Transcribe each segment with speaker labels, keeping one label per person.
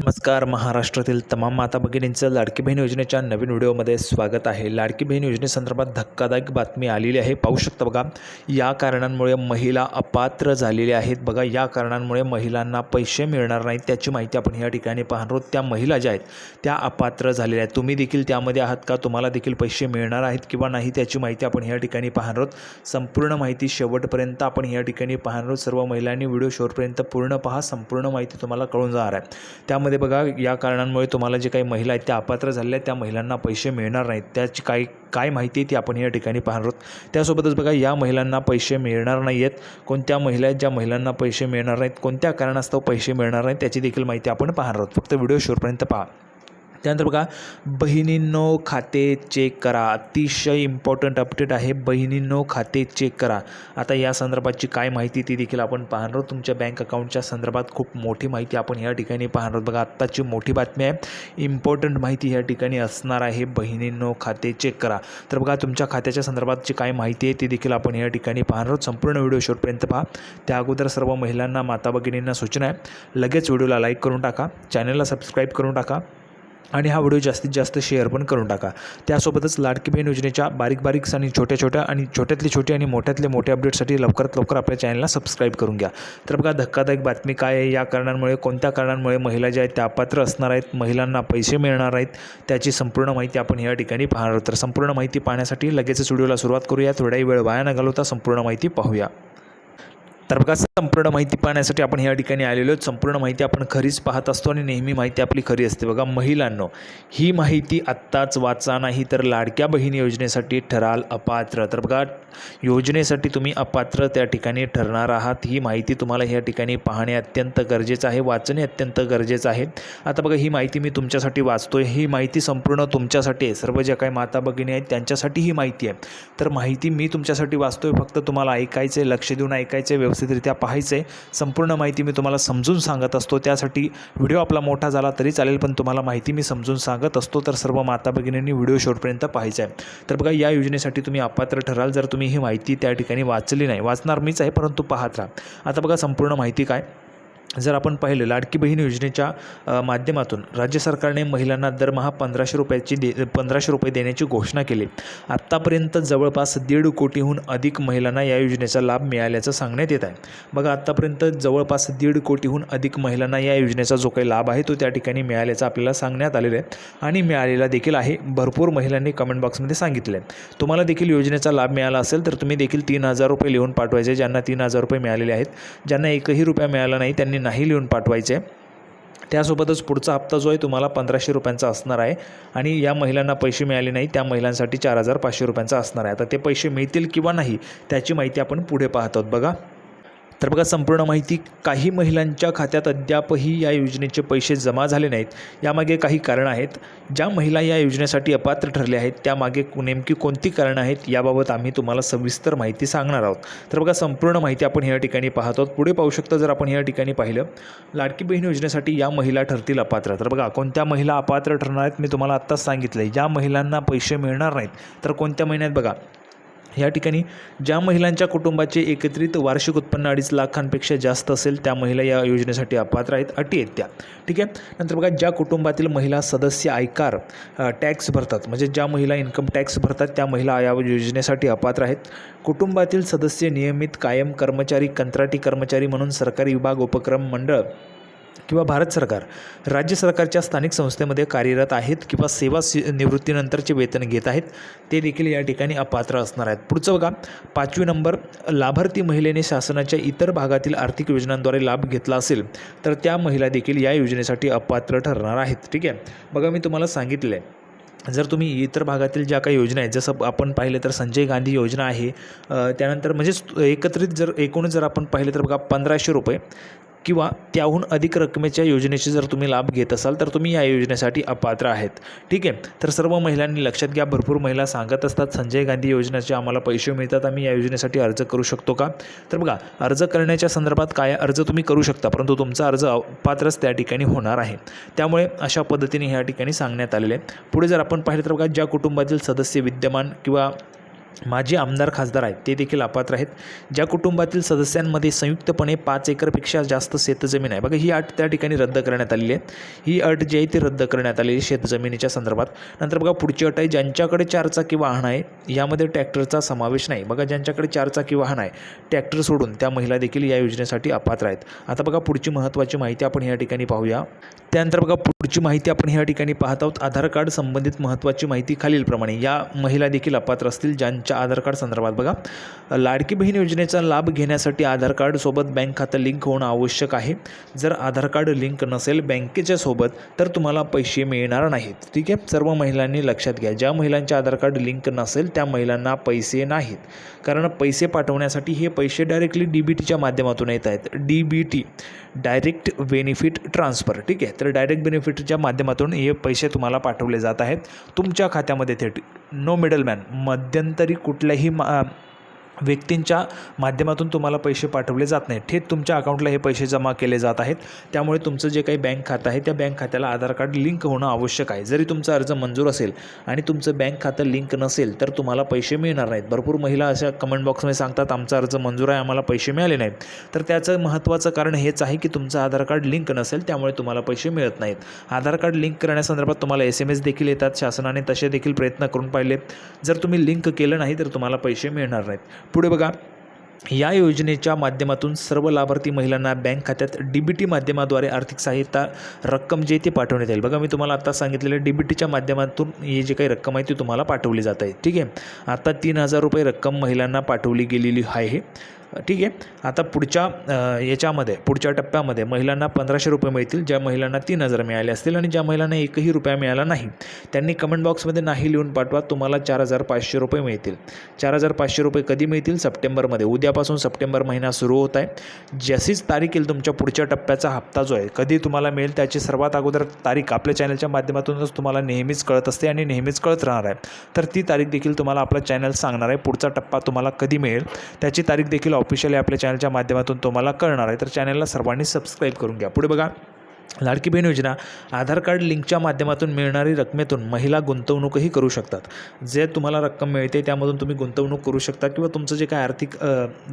Speaker 1: नमस्कार महाराष्ट्रातील तमाम माता भगिनींचं लाडकी बहीण योजनेच्या नवीन व्हिडिओमध्ये स्वागत आहे. लाडकी बहीण योजनेसंदर्भात धक्कादायक बातमी आलेली आहे. पाहू शकता बघा या कारणांमुळे महिला अपात्र झालेल्या आहेत. बघा या कारणांमुळे महिलांना पैसे मिळणार नाहीत त्याची माहिती आपण या ठिकाणी पाहणार आहोत. त्या महिला ज्या आहेत त्या अपात्र झालेल्या आहेत. तुम्ही देखील त्यामध्ये आहात का? तुम्हाला देखील पैसे मिळणार आहेत किंवा नाही त्याची माहिती आपण या ठिकाणी पाहणार आहोत. संपूर्ण माहिती शेवटपर्यंत आपण या ठिकाणी पाहणार आहोत. सर्व महिलांनी व्हिडिओ शेवटपर्यंत पूर्ण पहा. संपूर्ण माहिती तुम्हाला कळून जाणार आहे. त्या त्यामध्ये बघा या कारणांमुळे तुम्हाला जे काही महिला आहेत त्या अपात्र झालेल्या आहेत त्या महिलांना पैसे मिळणार नाहीत. त्याची काही काय माहिती आहे ती आपण या ठिकाणी पाहणार आहोत. त्यासोबतच बघा या महिलांना पैसे मिळणार नाही आहेत कोणत्या महिला आहेत ज्या महिलांना पैसे मिळणार नाहीत? कोणत्या कारणास्तव पैसे मिळणार नाहीत? त्याची देखील माहिती आपण पाहणार आहोत. फक्त व्हिडिओ शेवटपर्यंत पहा. त्यानंतर बघा बहिणींनो खाते चेक करा. अतिशय इम्पॉर्टंट अपडेट आहे. बहिणींनो खाते चेक करा. आता या संदर्भातची काय माहिती ती देखील आपण पाहणार आहोत. तुमच्या बँक अकाउंटच्या संदर्भात खूप मोठी माहिती आपण या ठिकाणी पाहणार आहोत. बघा आत्ताची मोठी बातमी आहे. इम्पॉर्टंट माहिती या ठिकाणी असणार आहे. बहिणींनो खाते चेक करा. तर बघा तुमच्या खात्याच्या संदर्भातची काय माहिती आहे ती देखील आपण या ठिकाणी पाहणार आहोत. संपूर्ण व्हिडिओ शेवटपर्यंत पहा. त्या अगोदर सर्व महिलांना माता भगिनींना सूचना आहे. लगेच व्हिडिओला लाईक करून टाका. चॅनलला सबस्क्राईब करून टाका. आणि हा व्हिडिओ जास्तीत जास्त शेअर पण करून टाका. त्यासोबतच लाडकी बहीण योजनेच्या बारीक बारीक आणि छोट्या छोट्या आणि छोट्यातली छोटी आणि मोठ्यातले मोठे अपडेटसाठी लवकरात लवकर आपल्या चॅनलला सबस्क्राईब करून घ्या. तर बघा धक्कादायक बातमी काय आहे? या कारणांमुळे कोणत्या कारणांमुळे महिला ज्या आहेत त्या अपात्र असणार आहेत? महिलांना पैसे मिळणार आहेत? त्याची संपूर्ण माहिती आपण या ठिकाणी पाहणार आहोत. तर संपूर्ण माहिती पाहण्यासाठी लगेचच व्हिडिओला सुरुवात करूया. थोडाही वेळ वाया न घालवता संपूर्ण माहिती पाहूया. तर बघा संपूर्ण माहिती पाहण्यासाठी आपण या ठिकाणी आलेलो आहोत. संपूर्ण माहिती आपण खरीच पाहत असतो आणि नेहमी माहिती आपली खरी असते. बघा महिलांनो ही माहिती आत्ताच वाचा नाही तर लाडक्या बहीण योजनेसाठी ठराल अपात्र. तर बघा योजनेसाठी तुम्ही अपात्र त्या ठिकाणी ठरणार आहात. ही माहिती तुम्हाला या ठिकाणी पाहणे अत्यंत गरजेचं आहे वाचणे अत्यंत गरजेचं आहे. आता बघा ही माहिती मी तुमच्यासाठी वाचतोय. ही माहिती संपूर्ण तुमच्यासाठी आहे. सर्व ज्या काही माता भगिनी आहेत त्यांच्यासाठी ही माहिती आहे. तर माहिती मी तुमच्यासाठी वाचतोय. फक्त तुम्हाला ऐकायचं आहे लक्ष देऊन ऐकायचं आहे व्यवस्थितरित्या पाहायचं आहे संपूर्ण माहिती मी तुम्हाला समजून सांगत असतो. त्यासाठी व्हिडिओ आपला मोठा झाला तरी चालेल पण तुम्हाला माहिती मी समजून सांगत असतो. तर सर्व माता भगिनींनी व्हिडिओ शेवटपर्यंत पाहायचा आहे तर बघा या योजनेसाठी तुम्ही अपात्र ठराल. जर तुम्ही ही माहिती त्या ठिकाणी वाचली नाही वाचणार मीच आहे परंतु पाहत राहा. आता बघा संपूर्ण माहिती काय? जर आपण पाहिलं लाडकी बहीण योजनेच्या माध्यमातून राज्य सरकारने महिलांना दरमहा पंधराशे रुपयाची दे पंधराशे रुपये देण्याची घोषणा केली. आत्तापर्यंत जवळपास दीड कोटीहून अधिक महिलांना या योजनेचा लाभ मिळाल्याचं सांगण्यात येत आहे. बघा आत्तापर्यंत जवळपास दीड कोटीहून अधिक महिलांना या योजनेचा जो काही लाभ आहे तो त्या ठिकाणी मिळाल्याचा आपल्याला सांगण्यात आलेला आहे. आणि मिळालेला देखील आहे भरपूर महिलांनी कमेंट बॉक्समध्ये सांगितलं आहे तुम्हाला देखील योजनेचा लाभ मिळाला असेल तर तुम्ही देखील तीन हजार रुपये लिहून पाठवायचे ज्यांना तीन हजार रुपये मिळालेले आहेत. ज्यांना एकही रुपया मिळाला नाही त्यांनी नाही लिहून पाठवायचे. त्यासोबतच पुढचा हप्ता जो आहे तुम्हाला पंधराशे रुपयांचा असणार आहे आणि या महिलांना पैसे मिळाले नाही त्या महिलांसाठी चार हजार पाचशे रुपयांचा असणार आहे. आता ते पैसे मिळतील किंवा नाही त्याची माहिती आपण पुढे पाहत आहोत. बघा. तर बघा संपूर्ण माहिती काही महिलांच्या खात्यात अद्यापही या योजनेचे पैसे जमा झाले नाहीत. यामागे काही कारणं आहेत. ज्या महिला या योजनेसाठी अपात्र ठरल्या आहेत त्यामागे नेमकी कोणती कारणं आहेत याबाबत आम्ही तुम्हाला सविस्तर माहिती सांगणार आहोत. तर बघा संपूर्ण माहिती आपण या ठिकाणी पाहत आहोत. पुढे पाहू शकता जर आपण या ठिकाणी पाहिलं लाडकी बहीण योजनेसाठी या महिला ठरतील अपात्र. तर बघा कोणत्या महिला अपात्र ठरणार आहेत मी तुम्हाला आत्ताच सांगितलं आहे ज्या महिलांना पैसे मिळणार नाहीत तर कोणत्या महिन्यात? बघा या ठिकाणी ज्या महिलांच्या कुटुंबाचे एकत्रित वार्षिक उत्पन्न अडीच लाखांपेक्षा जास्त असेल त्या महिला या योजनेसाठी अपात्र आहेत अटी आहेत त्या. ठीक आहे? नंतर बघा ज्या कुटुंबातील महिला सदस्य आयकार टॅक्स भरतात म्हणजे ज्या महिला इन्कम टॅक्स भरतात त्या महिला या योजनेसाठी अपात्र आहेत. कुटुंबातील सदस्य नियमित कायम कर्मचारी कंत्राटी कर्मचारी म्हणून सरकारी विभाग उपक्रम मंडळ किंवा भारत सरकार राज्य सरकारच्या स्थानिक संस्थेमध्ये कार्यरत आहेत किंवा सेवा सि निवृत्तीनंतरचे वेतन घेत आहेत ते देखील या ठिकाणी अपात्र असणार आहेत. पुढचं बघा पाचवी नंबर लाभार्थी महिलेने शासनाच्या इतर भागातील आर्थिक योजनांद्वारे लाभ घेतला असेल तर त्या महिला देखील या योजनेसाठी अपात्र ठरणार आहेत. ठीक आहे? बघा मी तुम्हाला सांगितलं आहे जर तुम्ही इतर भागातील ज्या काही योजना आहेत जसं आपण पाहिलं तर संजय गांधी योजना आहे त्यानंतर म्हणजेच एकत्रित जर एकूण जर आपण पाहिलं तर बघा पंधराशे रुपये. किंवा त्याहून अधिक रकमेच्या योजनेचे जर तुम्ही लाभ घेत असाल तर तुम्ही या योजनेसाठी अपात्र आहेत. ठीक आहे? तर सर्व महिलांनी लक्षात घ्या भरपूर महिला सांगत असतात संजय गांधी योजनेचे आम्हाला पैसे मिळतात आम्ही या योजनेसाठी अर्ज करू शकतो का? तर बघा अर्ज करण्याच्या संदर्भात काय अर्ज तुम्ही करू शकता परंतु तुमचा अर्ज अपात्रच त्या ठिकाणी होणार आहे. त्यामुळे अशा पद्धतीने ह्या ठिकाणी सांगण्यात आलेले आहे. पुढे जर आपण पाहिलं तर बघा ज्या कुटुंबातील सदस्य विद्यमान किंवा माजी आमदार खासदार आहेत. ते देखील अपात्र आहेत. ज्या कुटुंबातील सदस्यांमध्ये संयुक्तपणे पाच एकरपेक्षा जास्त शेतजमीन आहे. बघा ही अट त्या ठिकाणी रद्द करण्यात आलेली आहे. ही अट जी आहे ती रद्द करण्यात आलेली आहे शेतजमिनीच्या संदर्भात. नंतर बघा पुढची अट आहे ज्यांच्याकडे चारचाकी वाहन आहे यामध्ये ट्रॅक्टरचा समावेश नाही. बघा ज्यांच्याकडे चारचाकी वाहन आहे ट्रॅक्टर सोडून त्या महिला देखील या योजनेसाठी अपात्र आहेत. आता बघा पुढची महत्त्वाची माहिती आपण या ठिकाणी पाहूया. त्यानंतर बघा पुढची माहिती आपण ह्या ठिकाणी पाहत आहोत. आधार कार्ड संबंधित महत्त्वाची माहिती खालीलप्रमाणे. या महिला देखील अपात्र असतील ज्यां ज्यांच्या आधार कार्ड संदर्भात बघा. लाडकी बहीण योजनेचा लाभ घेण्यासाठी आधार कार्डसोबत बँक खातं लिंक होणं आवश्यक आहे. जर आधार कार्ड लिंक नसेल बँकेच्या सोबत तर तुम्हाला पैसे मिळणार नाहीत. ठीक आहे? सर्व महिलांनी लक्षात घ्या. ज्या महिलांचे आधार कार्ड लिंक नसेल त्या महिलांना पैसे नाहीत. कारण पैसे पाठवण्यासाठी हे पैसे डायरेक्टली डी बी टीच्या माध्यमातून येत आहेत. D B T direct benefit transfer. ठीक आहे? तर डायरेक्ट बेनिफिटच्या माध्यमातून हे पैसे तुम्हाला पाठवले जात आहेत. तुमच्या खात्यामध्ये थेट नो मिडलमॅन मध्यंतरी कुठल्याही मा व्यक्तींच्या माध्यमातून तुम्हाला पैसे पाठवले जात नाही थेट तुमच्या अकाउंटला हे पैसे जमा केले जात आहेत. त्यामुळे तुमचं जे काही बँक खातं आहे त्या बँक खात्याला आधार कार्ड लिंक होणं आवश्यक आहे. जरी तुमचा अर्ज मंजूर असेल आणि तुमचं बँक खातं लिंक नसेल तर तुम्हाला पैसे मिळणार नाहीत. भरपूर महिला अशा कमेंट बॉक्समध्ये सांगतात आमचा अर्ज मंजूर आहे आम्हाला पैसे मिळाले नाहीत. तर त्याचं महत्त्वाचं कारण हेच आहे की तुमचं आधार कार्ड लिंक नसेल त्यामुळे तुम्हाला पैसे मिळत नाहीत. आधार कार्ड लिंक करण्यासंदर्भात तुम्हाला एस एम एस देखील येतात. शासनाने तसे देखील प्रयत्न करून पाहिले. जर तुम्ही लिंक केलं नाही तर तुम्हाला पैसे मिळणार नाहीत. पुढे बघा. या योजनेच्या माध्यमातून सर्व लाभार्थी महिलांना बँक खात्यात डी बी टी माध्यमाद्वारे आर्थिक सहायता रक्कम जी आहे ती पाठवण्यात येईल. बघा मी तुम्हाला आता सांगितलेलं डी बी टीच्या माध्यमातून ही जी काही रक्कम आहे ती तुम्हाला पाठवली जात आहे. ठीक आहे? आता तीन हजार रुपये रक्कम महिलांना पाठवली गेलेली आहे. ठीक आहे. आता पुढच्या याच्यामध्ये पुढच्या टप्प्यामध्ये महिलांना पंधराशे रुपये मिळतील ज्या महिलांना तीन हजार मिळाले असतील आणि ज्या महिलांना एकही रुपया मिळाला नाही. त्यांनी कमेंट बॉक्समध्ये नाही लिहून पाठवा तुम्हाला चार हजार पाचशे रुपये मिळतील. चार हजार पाचशे रुपये कधी मिळतील? सप्टेंबरमध्ये. उद्यापासून सप्टेंबर महिना सुरू होत आहे. जशीच तारीख येईल तुमच्या पुढच्या टप्प्याचा हप्ता जो आहे कधी तुम्हाला मिळेल त्याची सर्वात अगोदर तारीख आपल्या चॅनलच्या माध्यमातूनच तुम्हाला नेहमीच कळत असते आणि नेहमीच कळत राहणार आहे. तर ती तारीख देखील तुम्हाला आपला चॅनल सांगणार आहे. पुढचा टप्पा तुम्हाला कधी मिळेल? त्याची तारीख देखील ऑफिशियली आपल्या चॅनलच्या माध्यमातून तुम्हाला कळणार आहे. तर चॅनलला सर्वांनी सबस्क्राईब करून घ्या. पुढे बघा. लाडकी बहीण योजना आधार कार्ड लिंकच्या माध्यमातून मिळणारी रकमेतून महिला गुंतवणूकही करू शकतात. जे तुम्हाला रक्कम मिळते त्यामधून तुम्ही गुंतवणूक करू शकता किंवा तुमचं जे काय आर्थिक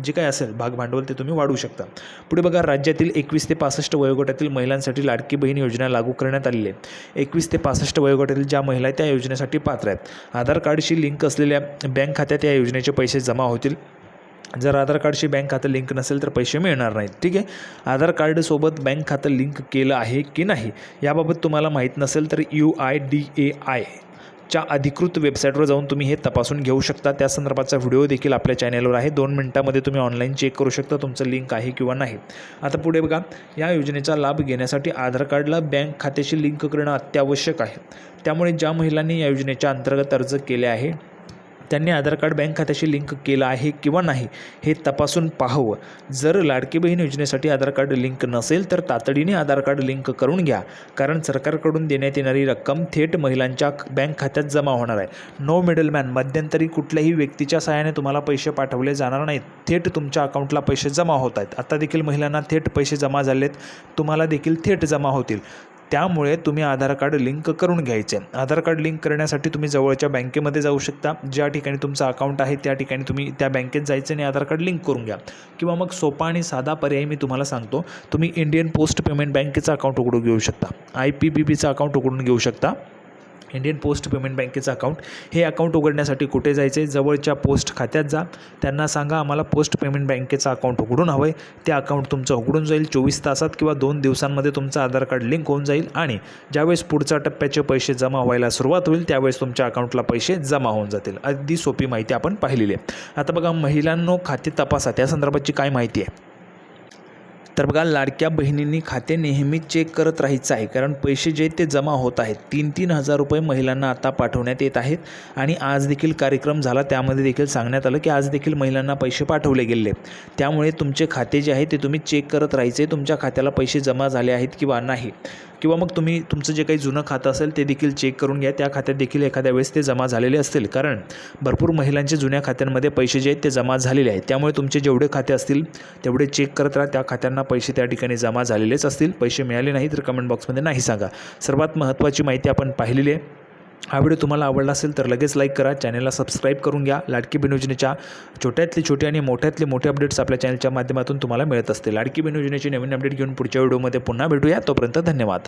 Speaker 1: जे काय असेल भाग भांडवल ते तुम्ही वाढवू शकता. पुढे बघा राज्यातील एकवीस ते पासष्ट वयोगटातील महिलांसाठी लाडकी बहीण योजना लागू करण्यात आलेली आहे. एकवीस ते पासष्ट वयोगटातील ज्या महिला त्या योजनेसाठी पात्र आहेत. आधार कार्डशी लिंक असलेल्या बँक खात्यात या योजनेचे पैसे जमा होतील. जर आधार कार्डशी बँक खातं लिंक नसेल तर पैसे मिळणार नाहीत. ठीक आहे? आधार कार्डसोबत बँक खातं लिंक केलं आहे की नाही याबाबत तुम्हाला माहीत नसेल तर U I D A I च्या अधिकृत वेबसाईटवर जाऊन तुम्ही हे तपासून घेऊ शकता. त्या संदर्भाचा व्हिडिओ देखील आपल्या चॅनलवर आहे. दोन मिनटामध्ये तुम्ही ऑनलाईन चेक करू शकता तुमचं लिंक आहे किंवा नाही. आता पुढे बघा. या योजनेचा लाभ घेण्यासाठी आधार कार्डला बँक खात्याशी लिंक करणं अत्यावश्यक आहे. त्यामुळे ज्या महिलांनी या योजनेच्या अंतर्गत अर्ज केले आहे त्यांनी आधार कार्ड बँक खात्याशी लिंक केलं आहे किंवा नाही हे तपासून पाहावं. जर लाडकी बहीण योजनेसाठी आधार कार्ड लिंक नसेल तर तातडीने आधार कार्ड लिंक करून घ्या कारण सरकारकडून देण्यात येणारी रक्कम थेट महिलांच्या बँक खात्यात जमा होणार आहे. नो मिडलमॅन मध्यंतरी कुठल्याही व्यक्तीच्या सहाय्याने तुम्हाला पैसे पाठवले जाणार नाहीत. थेट तुमच्या अकाउंटला पैसे जमा होत आहेत. आता देखील महिलांना थेट पैसे जमा झालेत. तुम्हाला देखील थेट जमा होतील. त्यामुळे तुम्ही आधार कार्ड लिंक करून घ्यायचे. आधार कार्ड लिंक करण्यासाठी तुम्ही जवळच्या बँकेमध्ये जाऊ शकता. ज्या ठिकाणी तुमचं अकाउंट आहे त्या ठिकाणी तुम्ही त्या बँकेत जायचं आणि आधार कार्ड लिंक करून घ्या. किंवा मग सोपा आणि साधा पर्याय मी तुम्हाला सांगतो. तुम्ही इंडियन पोस्ट पेमेंट बँकेचं अकाउंट उघडून घेऊ शकता. आय पी बी बीचं अकाउंट उघडून घेऊ शकता. इंडियन पोस्ट पेमेंट बँकेचं अकाउंट. हे अकाउंट उघडण्यासाठी कुठे जायचं? आहे जवळच्या पोस्ट खात्यात जा. त्यांना सांगा आम्हाला पोस्ट पेमेंट बँकेचं अकाउंट उघडून हवं आहे ते अकाउंट तुमचं उघडून जाईल. चोवीस तासात किंवा दोन दिवसांमध्ये तुमचं आधार कार्ड लिंक होऊन जाईल आणि ज्यावेळेस पुढच्या टप्प्याचे पैसे जमा व्हायला सुरुवात होईल त्यावेळेस तुमच्या अकाउंटला पैसे जमा होऊन जातील. अगदी सोपी माहिती आपण पाहिलेली आहे. आता बघा महिलांनो खाते तपासा. त्या संदर्भाची काय माहिती आहे? तर बघा लाडक्या बहिणींनी खाते नेहमी चेक करत राहायचं आहे. कारण पैसे जे ते जमा होत आहेत. तीन तीन हजार रुपये महिलांना आता पाठवण्यात येत आहेत. आणि आज देखील कार्यक्रम झाला. त्यामध्ये देखील सांगण्यात आलं की आज देखील महिलांना पैसे पाठवले गेले. त्यामुळे तुमचे खाते जे आहे ते तुम्ही चेक करत राहायचे. तुमच्या खात्याला पैसे जमा झाले आहेत किंवा नाही. किंवा मग तुम्ही तुमचं जे काही जुनं खातं असेल ते देखील चेक करून घ्या. त्या खात्यात देखील एखाद्या वेळेस ते जमा झालेले असतील. कारण भरपूर महिलांचे जुन्या खात्यांमध्ये पैसे जे आहेत ते जमा झालेले आहेत. त्यामुळे तुमचे जेवढे खाते असतील तेवढे चेक करत राहा. त्या खात्यांना पैसे त्या ठिकाणी जमा झालेलेच असतील. पैसे मिळाले नाही तर कमेंट बॉक्समध्ये नाही सांगा. सर्वात महत्त्वाची माहिती आपण पाहिलेली आहे. हा व्हिडिओ तुम्हाला आवडला असेल तर लगेच लाईक करा चॅनलला सबस्क्राईब करून घ्या. लाडकी बहीण योजनेच्या छोट्यातली छोटी आणि मोठ्यातले मोठे अपडेट्स आपल्या चॅनलच्या माध्यमातून तुम्हाला मिळत असते लाडकी बहीण योजनेची नवीन अपडेट घेऊन पुढच्या व्हिडिओमध्ये पुन्हा भेटूया. तोपर्यंत धन्यवाद.